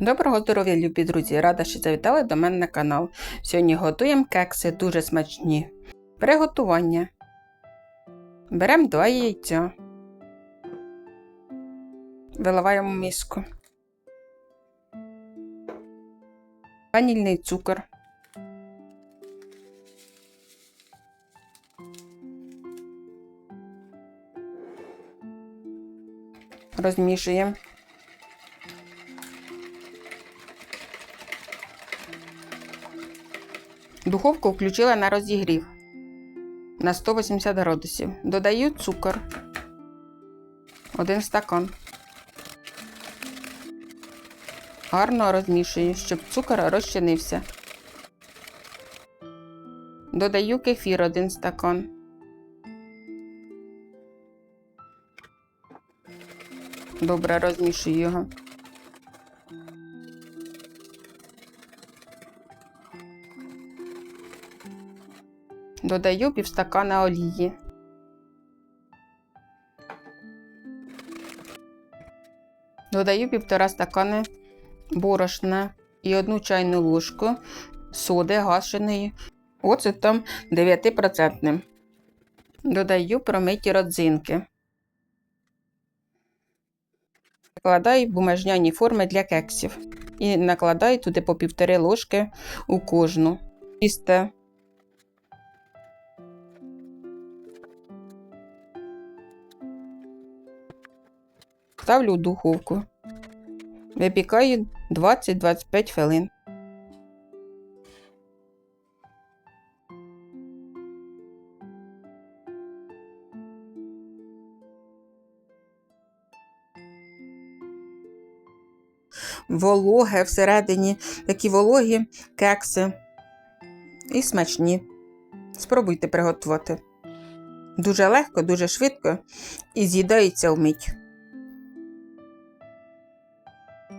Доброго здоров'я, любі друзі! Рада, що завітали до мене на канал. Сьогодні готуємо кекси дуже смачні. Приготування. Беремо два яйця. Виливаємо в миску. Ванільний цукор. Розмішуємо. Духовку включила на розігрів на 180 градусів. Додаю цукор. Один стакан. Гарно розмішую, щоб цукор розчинився. Додаю кефір один стакан. Добре розмішую його. Додаю півстакана олії. Додаю півтора стакани борошна і одну чайну ложку соди гашеної оцетом 9%. Додаю промиті родзинки. Накладаю бумажняні форми для кексів і накладаю туди по півтори ложки у кожну. Тісте Ставлю в духовку. Випікаю 20-25 хвилин. Вологе всередині такі вологі кекси і смачні. Спробуйте приготувати. Дуже легко, дуже швидко і з'їдається вмить.